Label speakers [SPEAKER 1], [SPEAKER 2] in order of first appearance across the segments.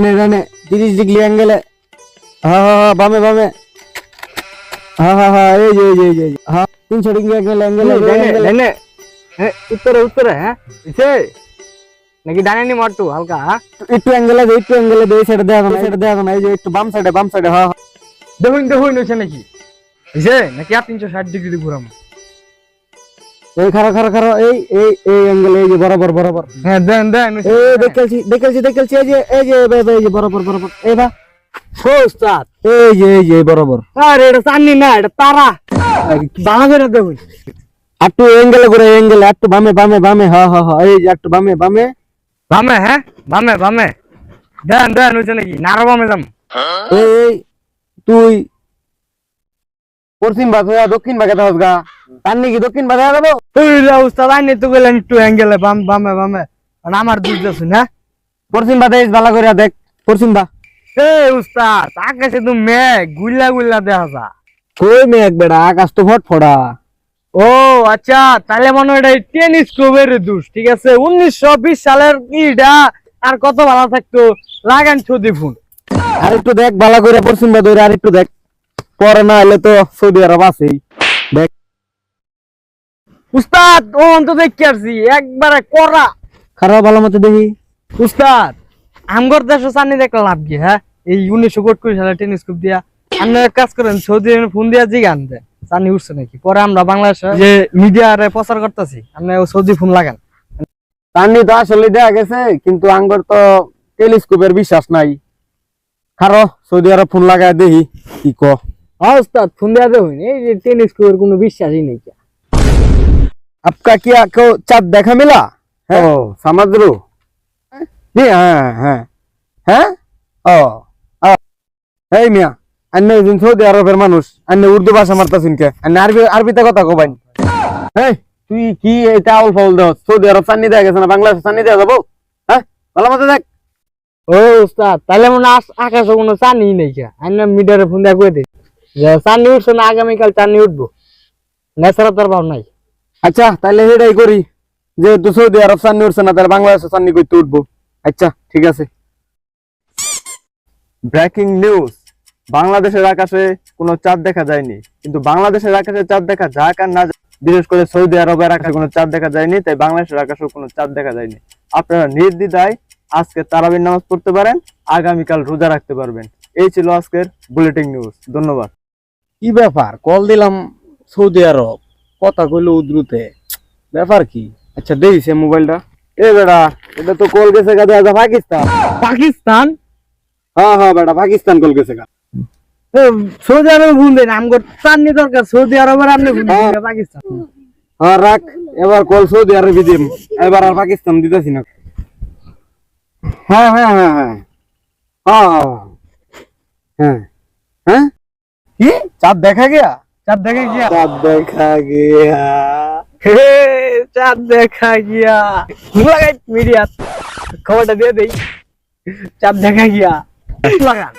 [SPEAKER 1] ডানে ডানে তিরিশ ডিগ্রি অ্যাঙ্গেলে হ্যাঁ হ্যাঁ হ্যাঁ বামে বামে। হ্যাঁ হ্যাঁ হ্যাঁ এই যে এই যে এই যে এই যে। হ্যাঁ তিনশো ডিগ্রি অ্যাঙ্গেলে অ্যাঙ্গেলে
[SPEAKER 2] ডানে হ্যাঁ উত্তরে উত্তরে হ্যাঁ? পিছে নাকি ডানে নি মারটু হালকা হ্যাঁ?
[SPEAKER 1] একটু অ্যাঙ্গেলে দে একটু অ্যাঙ্গেলে দে সাইডে দেখা না সাইডে দেখা না এই যে একটু বাম সাইডে বাম সাইডে হ্যাঁ হ্যাঁ।
[SPEAKER 2] দেখুন দেখুন হইছে নাকি। পিছে নাকি আর তিনশো ষাট ডিগ্রি ঘুরাম
[SPEAKER 1] এই খারো খারো খারো এই এই এই অ্যাঙ্গেলে এই যে বরাবর বরাবর
[SPEAKER 2] হ্যাঁ দেন দেন
[SPEAKER 1] এই দেখেছি দেখেছি দেখেছি এই যে এই যে এই যে, এই যে বরাবর বরাবর এই বা
[SPEAKER 2] উস্তাদ
[SPEAKER 1] এই যে এই যে এই বরাবর
[SPEAKER 2] আরে এটা চাননি না এটা তারা বাংলা করে দেখুন
[SPEAKER 1] একটু অ্যাঙ্গেলে ঘুরে অ্যাঙ্গেলে একটু বামে বামে বামে হ্যাঁ হ্যাঁ হ্যাঁ এই যে একটু বামে বামে
[SPEAKER 2] বামে হ্যাঁ বামে বামে দেন দেন হইছে নাকি নারো বামে যাম
[SPEAKER 1] এই এই তুই পশ্চিম ভাগ দক্ষিণ ভাগে থাকস গা। তার নাকি দক্ষিণ ভাগে যাব?
[SPEAKER 2] উস্তাদ আইনি তো গেলেন একটু অ্যাঙ্গেলে বাম বামে বামে। আর আমার দুধ যাচ্ছে না?
[SPEAKER 1] পশ্চিম ভালো করে দেখ পশ্চিম ভা
[SPEAKER 2] এই উস্তাদ আকাশে তো মেঘ গুল্লা গুল্লা দেখা যা।
[SPEAKER 1] কই মেঘ বেড়া আকাশ তো ফট ফড়া
[SPEAKER 2] ও আচ্ছা তাহলে মনে হয় এটা টেনিস কোবের দোষ ঠিক আছে? উনিশশো বিশ সালের ইটা আর কত ভালো থাকতো? লাগান ছদি ফোন।
[SPEAKER 1] আর একটু দেখ ভালো করে পশ্চিম ভাগ ধরে আর একটু দেখ। পরে না হলে তো সৌদি আরব আছেই। দেখ।
[SPEAKER 2] উস্তাদ ও অন্ত দেখতে আসছি একবারে করা
[SPEAKER 1] খারাপ ভালো মতো দেখি।
[SPEAKER 2] উস্তাদ আমগর দেশে চানি দেখলে লাভ কি হ্যাঁ? এই উনিশশো কোট সালে টেনিস কুপ দিয়া আপনি এক কাজ করেন সৌদি ফোন দিয়া জিগান দে চানি উঠছে নাকি। পরে আমরা বাংলাদেশে যে মিডিয়ারে প্রচার করতেছি আপনি সৌদি ফোন লাগান।
[SPEAKER 1] তান্নি তো আসলে দেখা গেছে কিন্তু আঙ্গর তো টেলিস্কোপের বিশ্বাস নাই। খারো সৌদি আরব ফোন লাগায় দেখি কি ক
[SPEAKER 2] হস্তাদ ফোন দেওয়াতে হয়নি। এই যে টেনিস কোর কোনো বিশ্বাসই নেই
[SPEAKER 1] আপকা কি কেউ চাঁদ দেখা মেলা? হ্যাঁ? ও সামাদ্র? হ্যাঁ? হ্যাঁ? হ্যাঁ হ্যাঁ। ও এই মিয়া অন্য একজন সৌদি আরবের মানুষ অন্য উর্দু ভাষা মারতা শুনকে আরবি আরবিতে কথা কবাইন হ্যাঁ তুই কি এই আউল ফাউল দেহ সৌদি আরব সান্নি দেয়া গেছে না বাংলাদেশ সান্নি দেয়া যাব? হ্যাঁ? ভালো মতো দেখ।
[SPEAKER 2] ও উস্তাদ তাহলে মনে আকাশে কোনো চানি নেই আর মিটারে ফোন দেয়া করে দিই যে চানি উঠছে না, আগামীকাল চানি উঠবো। নেশারা তোর ভাব নাই।
[SPEAKER 1] আচ্ছা তাহলে সেটাই করি, যেহেতু সৌদি আরব সান্নি উঠছে না তাহলে বাংলাদেশে সান্নি করতে উঠবো। আচ্ছা ঠিক আছে।
[SPEAKER 3] ব্রেকিং নিউজ, বাংলাদেশের আকাশে কোনো চাঁদ দেখা যায়নি, কিন্তু বাংলাদেশের আকাশে চাঁদ দেখা যাক আর না বিশেষ করে সৌদি আরবের আকাশে কোনো চাঁদ দেখা যায়নি, তাই বাংলাদেশের আকাশেও কোনো চাঁদ দেখা যায়নি। আপনারা নির্দ্বিধায় আজকে তারাবির নামাজ পড়তে পারেন, আগামীকাল রোজা রাখতে পারবেন। এই ছিল আজকের বুলেটিন নিউজ ধন্যবাদ।
[SPEAKER 1] কি ব্যাপার? কল দিলাম সৌদি আরব। কথা কইলো উদ্রুতে। ব্যাপার কি? আচ্ছা দেইছে মোবাইলটা। এ বেড়া এটা তো কল গেছে গা দেখা পাকিস্তান।
[SPEAKER 2] পাকিস্তান?
[SPEAKER 1] হ্যাঁ হ্যাঁ বেটা পাকিস্তান কল গেছে গা।
[SPEAKER 2] সৌদি আরবে ফোন দেন আমগর চাননি দরকার সৌদি আরবের আপনি ফোন
[SPEAKER 1] হ্যাঁ।
[SPEAKER 2] দেন পাকিস্তান।
[SPEAKER 1] হ্যাঁ রাখ এবার কল সৌদি আরবি দিম। এবার আর পাকিস্তান দিতেছি না। হ্যাঁ হ্যাঁ হ্যাঁ। হ্যাঁ হ্যাঁ হ্যাঁ। হ্যাঁ? কি? চাঁদ দেখা গিয়া?
[SPEAKER 2] চাঁদ দেখা গিয়া?
[SPEAKER 1] চাঁদ দেখা গিয়া।
[SPEAKER 2] হে চাঁদ দেখা গিয়া। লাগাই মিডিয়া খবরটা দিয়ে দেই। চাঁদ দেখা গিয়া। লাগান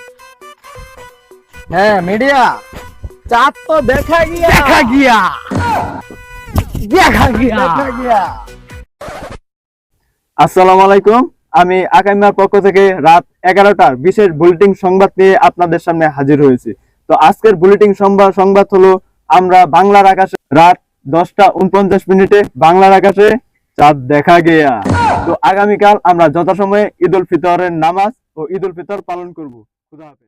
[SPEAKER 1] হ্যাঁ মিডিয়া চাঁদ তো দেখা গিয়া।
[SPEAKER 2] দেখা গিয়া। দেখা গিয়া।
[SPEAKER 1] দেখা গিয়া।
[SPEAKER 3] আসসালামু আলাইকুম। আমি আকাইমার পক্ষ থেকে রাত এগারোটার বিশেষ বুলেটিন সংবাদ নিয়ে আপনাদের সামনে হাজির হয়েছি। তো আজকের বুলেটিন সংবাদ হলো আমরা বাংলার আকাশে রাত দশটা উনপঞ্চাশ মিনিটে বাংলার আকাশে চাঁদ দেখা গেয়া। তো আগামীকাল আমরা যথাসময়ে ঈদ উল ফিতরের নামাজ ও ঈদ উল ফিতর পালন করব। খুদা হাফেজ।